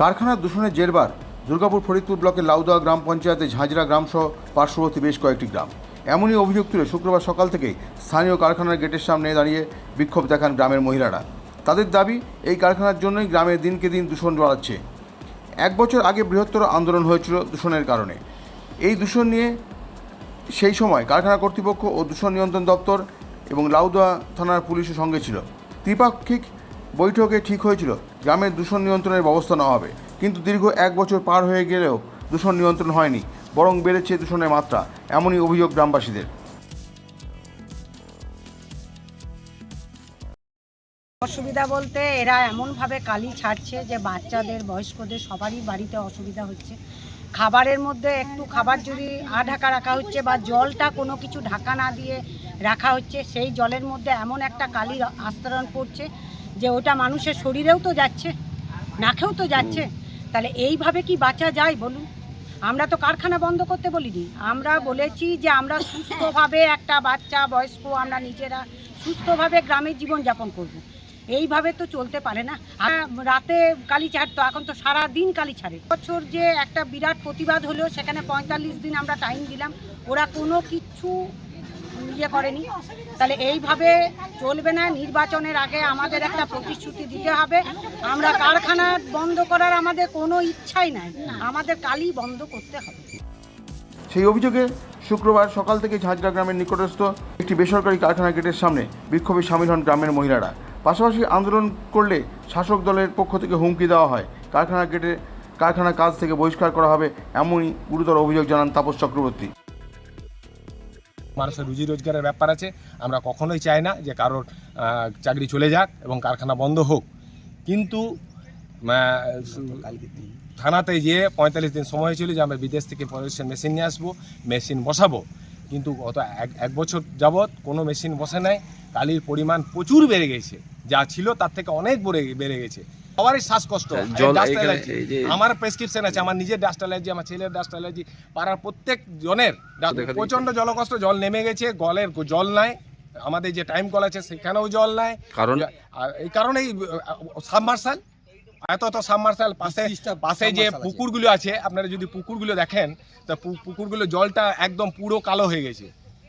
কারখানার দূষণের জেরবার, দুর্গাপুর ফরিদপুর ব্লকের লাউদা গ্রাম পঞ্চায়েতে ঝাঁঝরা গ্রামসহ পার্শ্ববর্তী বেশ কয়েকটি গ্রাম। এমনই অভিযোগ তুলে শুক্রবার সকাল থেকেই স্থানীয় কারখানার গেটের সামনে দাঁড়িয়ে বিক্ষোভ দেখান গ্রামের মহিলারা। তাদের দাবি, এই কারখানার জন্যই গ্রামে দিনকে দিন দূষণ বাড়াচ্ছে। এক বছর আগে বৃহত্তর আন্দোলন হয়েছিল দূষণের কারণে। এই দূষণ নিয়ে সেই সময় কারখানা কর্তৃপক্ষ ও দূষণ নিয়ন্ত্রণ দপ্তর এবং লাউদা থানার পুলিশের সঙ্গে ছিল। ত্রিপাক্ষিক বৈঠকে ঠিক হয়েছিল গ্রামের দূষণ নিয়ন্ত্রণের ব্যবস্থা নেওয়া হবে। কিন্তু দীর্ঘ এক বছর পার হয়ে গেলেও দূষণ নিয়ন্ত্রণ হয়নি, বরং বেড়েছে দূষণের মাত্রা, এমনই অভিযোগ গ্রামবাসীদের। অসুবিধা বলতে এরা এমনভাবে কালি ছাড়ছে যে বাচ্চাদের, বয়স্কদের সবারই বাড়িতে অসুবিধা হচ্ছে। খাবারের মধ্যে একটু খাবার যদি আ ঢাকা রাখা হচ্ছে বা জলটা কোনো কিছু ঢাকা না দিয়ে রাখা হচ্ছে, সেই জলের মধ্যে এমন একটা কালির আস্তরণ পড়ছে যে ওটা মানুষের শরীরেও তো যাচ্ছে, নাকেও তো যাচ্ছে। তাহলে এইভাবে কি বাঁচা যায় বলুন? আমরা তো কারখানা বন্ধ করতে বলিনি। আমরা বলেছি যে আমরা সুস্থভাবে একটা বাচ্চা বয়স্ক আমরা নিজেরা সুস্থভাবে গ্রামের জীবনযাপন করব। এইভাবে তো চলতে পারে না। রাতে কালি ছাড়তো, এখন তো সারা দিন কালি ছাড়ে। বছর যে একটা বিরাট প্রতিবাদ হলেও সেখানে পঁয়তাল্লিশ দিন আমরা টাইম দিলাম। ওরা কোনো কিছু ইয়ে করেনি। তাহলে এইভাবে চলবে না। নির্বাচনের আগে আমাদের একটা প্রতিশ্রুতি দিতে হবে। আমরা কারখানা বন্ধ করার আমাদের কোনো ইচ্ছাই নাই। আমাদের কালি বন্ধ করতে হবে। সেই অভিযোগে শুক্রবার সকাল থেকে ঝাঁঝরা গ্রামের নিকটস্থ একটি বেসরকারি কারখানা গেটের সামনে বিক্ষোভে সামিল হন গ্রামের মহিলারা। পাশাপাশি আন্দোলন করলে শাসক দলের পক্ষ থেকে হুমকি দেওয়া হয়। কারখানা গেটে কারখানা কাজ থেকে বহিষ্কার করা হবে এমনই গুরুতর অভিযোগ জানান তাপস চক্রবর্তী। মানুষের রুজি রোজগারের ব্যাপার আছে, আমরা কখনোই চাই না যে কারোর চাকরি চলে যাক এবং কারখানা বন্ধ হোক। কিন্তু থানাতে গিয়ে পঁয়তাল্লিশ দিন সময় ছিল যে আমরা বিদেশ থেকে পলিউশন মেশিন নিয়ে আসব, মেশিন বসাবো। কিন্তু গত এক এক বছর যাবৎ কোনো মেশিন বসে নাই, কালির পরিমাণ প্রচুর বেড়ে গেছে। যা ছিল তার থেকে অনেক বেড়ে বেড়ে গেছে। সবারই শ্বাসকষ্ট। ডাস্ট অ্যালার্জি আমার প্রেসক্রিপশন আছে আমার নিজের ডাস্ট অ্যালার্জি আমার ছেলের ডাস্ট অ্যালার্জি পাড়ার প্রত্যেক জনের প্রচণ্ড জলকষ্ট জল নেমে গেছে গলের জল নাই আমাদের যে টাইম কল আছে সেখানেও জল নাই। কারণ আর এই কারণেই সাবমার্সাল এত এত সাবমার্সাল পাশে পাশে যে পুকুরগুলো আছে আপনারা যদি পুকুরগুলো দেখেন তা পুকুরগুলো জলটা একদম পুরো কালো হয়ে গেছে।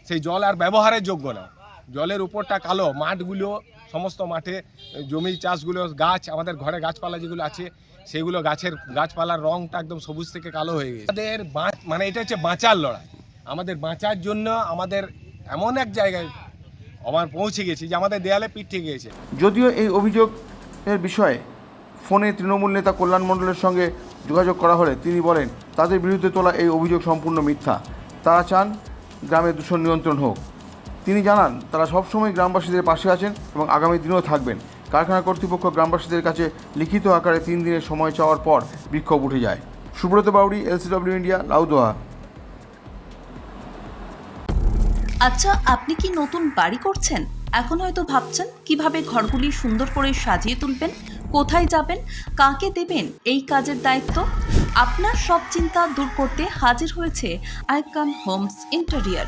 সেই জল আর ব্যবহারের যোগ্য না। জলের উপরটা কালো মাঠগুলো সমস্ত মাঠে জমি চাষগুলো, গাছ, আমাদের ঘরে গাছপালা যেগুলো আছে, সেগুলো গাছের গাছপালার রংটা একদম সবুজ থেকে কালো হয়ে গেছে। আমাদের মানে এটা হচ্ছে বাঁচার লড়াই। আমাদের বাঁচার জন্য আমাদের এমন এক জায়গায় আমার পৌঁছে গেছি যে আমাদের দেয়ালে পিঠ গেছে। যদিও এই অভিযোগের বিষয়ে ফোনে তৃণমূল নেতা কল্যাণ মণ্ডলের সঙ্গে যোগাযোগ করা হলে তিনি বলেন, তাদের বিরুদ্ধে তোলা এই অভিযোগ সম্পূর্ণ মিথ্যা। তারা চান গ্রামে দূষণ নিয়ন্ত্রণ হোক। তিনি জানান, তারা সবসময় গ্রামবাসীদের পাশে আছেন এবং আগামী দিনেও থাকবেন। কারখানা কর্তৃপক্ষ গ্রামবাসীদের কাছে লিখিত আকারে তিন দিনের সময় চাওয়ার পর বিক্ষোভ উঠে যায়। সুব্রত বাউরি এলসিডব্লিউ ইন্ডিয়া লাউদোহা আচ্ছা আপনি কি নতুন বাড়ি করছেন? এখন হয়তো ভাবছেন, কীভাবে ঘরগুলি সুন্দর করে সাজিয়ে তুলবেন, কোথায় যাবেন, কাকে দেবেন, এই কাজের দায়িত্ব? আপনার সব চিন্তা দূর করতে হাজির হয়েছে icon homes interior.